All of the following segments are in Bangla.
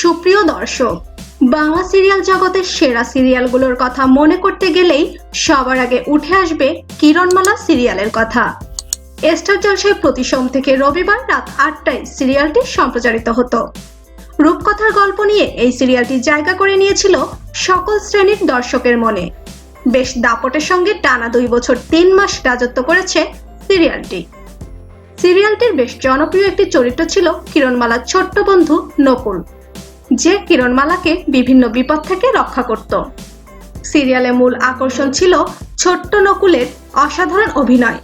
দর্শক, বাংলা সিরিয়াল জগতের সেরা সিরিয়ালগুলোর কথা মনে করতে গেলেই সবার আগে উঠে আসবে কিরণমালা সিরিয়ালের কথা। এস্টার জলসায় প্রতি সোম থেকে রবিবার রাত আটটায় সিরিয়ালটি সম্প্রচারিত হতো। রূপকথার গল্প নিয়ে এই সিরিয়ালটি জায়গা করে নিয়েছিল সকল শ্রেণির দর্শকের মনে। বেশ দাপটের সঙ্গে টানা দুই বছর তিন মাস রাজত্ব করেছে সিরিয়ালটি। সিরিয়ালটির বেশ জনপ্রিয় একটি চরিত্র ছিল কিরণমালার ছোট্ট বন্ধু নকুল। যে কিরণমালাকে বিভিন্ন বিপদ থেকে রক্ষা করত। সিরিয়ালে মূল আকর্ষণ ছিল ছোট্ট নকুলের অসাধারণ অভিনয়।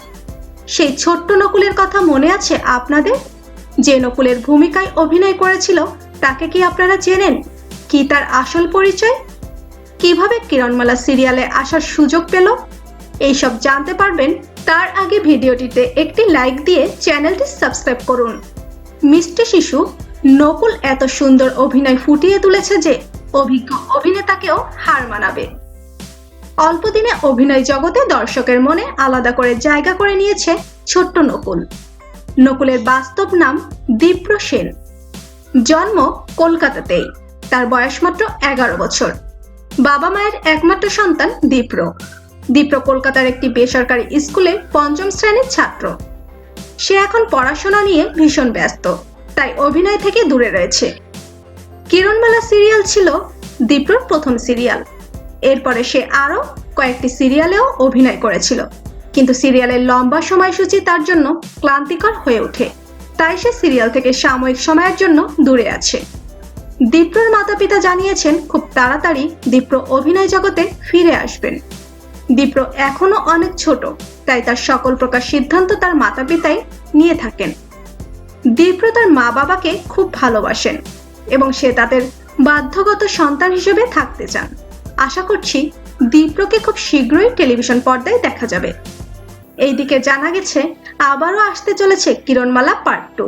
সেই ছোট্ট নকুলের কথা মনে আছে আপনাদের? যে নকুলের ভূমিকায় অভিনয় করেছিল, তাকে কি আপনারা চেনেন? কি তার আসল পরিচয়? কীভাবে কিরণমালা সিরিয়ালে আসার সুযোগ পেল? এইসব জানতে পারবেন তার আগে ভিডিওটিতে একটি লাইক দিয়ে চ্যানেলটি সাবস্ক্রাইব করুন। মিষ্টি শিশু নকুল এত সুন্দর অভিনয় ফুটিয়ে তুলেছে যে অভিজ্ঞ অভিনেতাকেও হার মানাবে। অল্প দিনে অভিনয় জগতে দর্শকের মনে আলাদা করে জায়গা করে নিয়েছে ছোট্ট নকুল। নকুলের বাস্তব নাম দীপ্র সেন। জন্ম কলকাতাতেই, তার বয়স মাত্র এগারো বছর। বাবা মায়ের একমাত্র সন্তান দীপ্র। দীপ্র কলকাতার একটি বেসরকারি স্কুলে পঞ্চম শ্রেণির ছাত্র। সে এখন পড়াশোনা নিয়ে ভীষণ ব্যস্ত। তাই অভিনয় থেকে দূরে রয়েছে। কিরণমালা সিরিয়াল ছিল দীপ্রর প্রথম সিরিয়াল। এরপরে সে আরও কয়েকটি সিরিয়ালেও অভিনয় করেছিল। কিন্তু সিরিয়ালের লম্বা সময়সূচি তার জন্য ক্লান্তিকর হয়ে ওঠে। তাই সে সিরিয়াল থেকে সাময়িক সময়ের জন্য দূরে আছে। দীপ্রর মাতা পিতা জানিয়েছেন, খুব তাড়াতাড়ি দীপ্র অভিনয় জগতে ফিরে আসবেন। দীপ্র এখনও অনেক ছোট, তাই তার সকল প্রকার সিদ্ধান্ত তার মাতা পিতাই নিয়ে থাকেন। দীপ্র তার মা বাবাকে খুব ভালোবাসেন এবং সে তাদের বাধ্যগত সন্তান হিসেবে থাকতে চান। আশা করছি দীপ্রকে খুব শীঘ্রই টেলিভিশন পর্দায় দেখা যাবে। এইদিকে জানা গেছে, আবারও আসতে চলেছে কিরণমালা পার্ট টু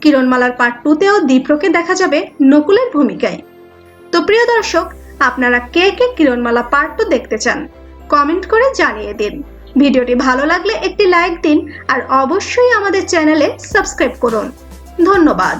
কিরণমালার পার্ট টুতেও দীপ্রকে দেখা যাবে নকুলের ভূমিকায়। তো প্রিয় দর্শক, আপনারা কে কে কিরণমালা পার্ট টু দেখতে চান কমেন্ট করে জানিয়ে দিন। ভিডিওটি ভালো লাগলে একটি লাইক দিন আর অবশ্যই আমাদের চ্যানেলে সাবস্ক্রাইব করুন। ধন্যবাদ।